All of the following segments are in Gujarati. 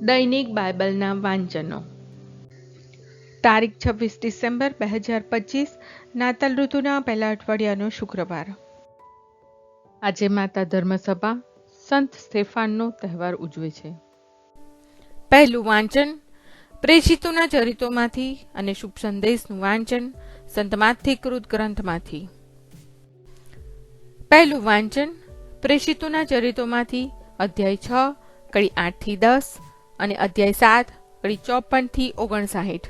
દૈનિક બાઇબલના વાંચનો. તારીખ છવ્વીસ ડિસેમ્બર બે હજાર પચીસ, નાતાલ ઋતુના પહેલા અઠવાડિયાનો શુક્રવાર. આજે માતા ધર્મસભા સંત સ્ટેફાનનો તહેવાર ઉજવે છે. પહેલું વાંચન પ્રેષિતોના ચરિત્રોમાંથી અને શુભ સંદેશનું વાંચન સંત માથિકૃત ગ્રંથમાંથી. પહેલું વાંચન પ્રેષિતોના ચરિત્રોમાંથી અધ્યાય છ, કડી આઠથી દસ અને અધ્યાય સાત, વળી ચોપનથી ઓગણસાઠ.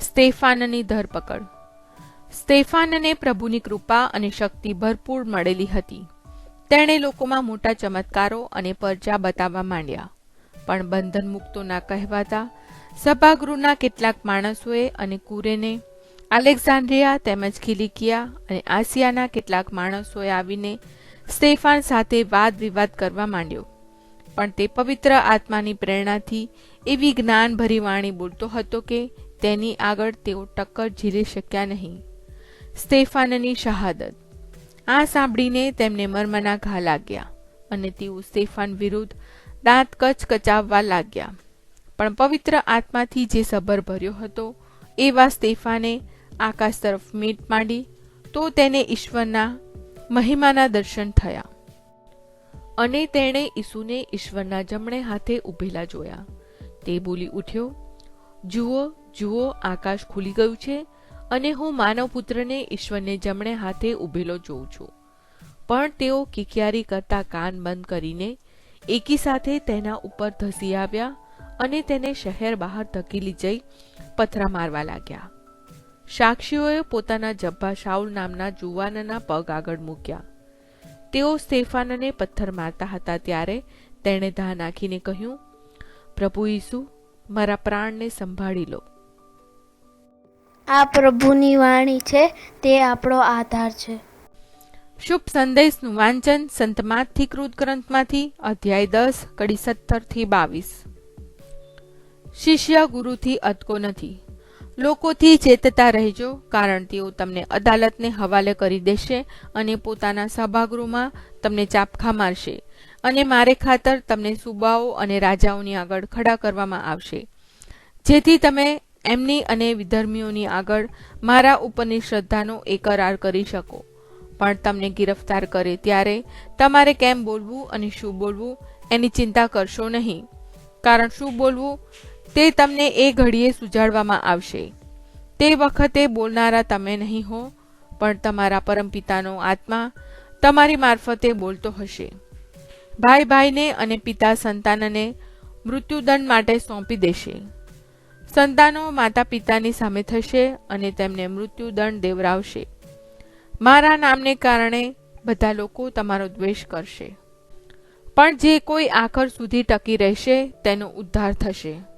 સ્ટેફાનની ધરપકડ. સ્ટેફાનને પ્રભુની કૃપા અને શક્તિ ભરપૂર મળેલી હતી. તેણે લોકોમાં મોટા ચમત્કારો અને પરજા બતાવવા માંડ્યા. પણ બંધન મુક્તો ના કહેવાતા, સભાગૃહના કેટલાક માણસોએ અને કુરેને આલેક્ઝાન્ડ્રિયા તેમજ ખિલિકિયા અને આસિયાના કેટલાક માણસોએ આવીને સ્ટેફાન સાથે વાદ વિવાદ કરવા માંડ્યો. પણ તે પવિત્ર આત્માની પ્રેરણાથી એવી જ્ઞાનભરી વાણી બોલતો હતો કે તેની આગળ તેઓ ટક્કર ઝીલી શક્યા નહીં. સ્ટેફાનની શહાદત. આ સાંભળીને તેમને મર્મના ઘા લાગ્યા અને તેઓ સ્ટેફાન વિરુદ્ધ દાંત કચ્છ કચાવવા લાગ્યા. પણ પવિત્ર આત્માથી જે સબર ભર્યો હતો, એવા સ્ટેફાને આકાશ તરફ મીટ માંડી તો તેને ઈશ્વરના મહિમાના દર્શન થયા. અને તેણે ઈસુને ઈશ્વરના જમણે હાથે ઊભેલા જોયા. તે બોલી ઉઠ્યો, જુઓ જુઓ, આકાશ ખુલી ગયું છે અને હું માનવ પુત્રને ઈશ્વરને જમણે હાથે ઊભેલો જોઉં છું. પણ તેઓ કિકિયારી કરતા કાન બંધ કરીને એકી સાથે તેના ઉપર ધસી આવ્યા અને તેને શહેર બહાર ધકેલી જઈ પથરા મારવા લાગ્યા. સાક્ષીઓએ પોતાના જબ્બા શાઉલ નામના જુવાનના પગ આગળ મૂક્યા. તેઓ સ્ટેફાનને પથ્થર મારતા હતા ત્યારે તેણે ધા નાખીને કહ્યું પ્રભુ ઈસુ મારા પ્રાણને સંભાળી લો. આ પ્રભુની વાણી છે તે આપણો આધાર છે. શુભ સંદેશનું વાંચન સંત માથિકૃત ગ્રંથમાંથી અધ્યાય દસ કડી સત્તરથી બાવીસ. શિષ્ય ગુરુથી અટકો નથી. લોકોથી ચેતતા રહેજો, કારણ તેઓ તમને અદાલતને હવાલે કરી દેશે અને પોતાના સભાગૃહમાં તમને ચાપખા મારશે અને મારે ખાતર તમને સુબાઓ અને રાજાઓની આગળ ખડા કરવામાં આવશે. જેથી તમે એમની અને વિધર્મીઓની આગળ મારા ઉપરની શ્રદ્ધાનો એકરાર કરી શકો. પણ તમને ગિરફ્તાર કરે ત્યારે તમારે કેમ બોલવું અને શું બોલવું એની ચિંતા કરશો નહીં. કારણ શું બોલવું? તે તમને એ ઘડીએ સુજાડવામાં આવશે. તે વખતે બોલનારા તમે નહીં હો, પણ તમારા પરમપિતાનો આત્મા તમારી મારફતે બોલતો હશે. ભાઈ ભાઈને અને પિતા સંતાનને મૃત્યુદંડ માટે સોંપી દેશે. સંતાનો માતા પિતાની સામે થશે અને તેમને મૃત્યુદંડ દેવરાવશે. મારા નામને કારણે બધા લોકો તમારો દ્વેષ કરશે. પણ જે કોઈ આખર સુધી ટકી રહેશે, તેનો ઉદ્ધાર થશે.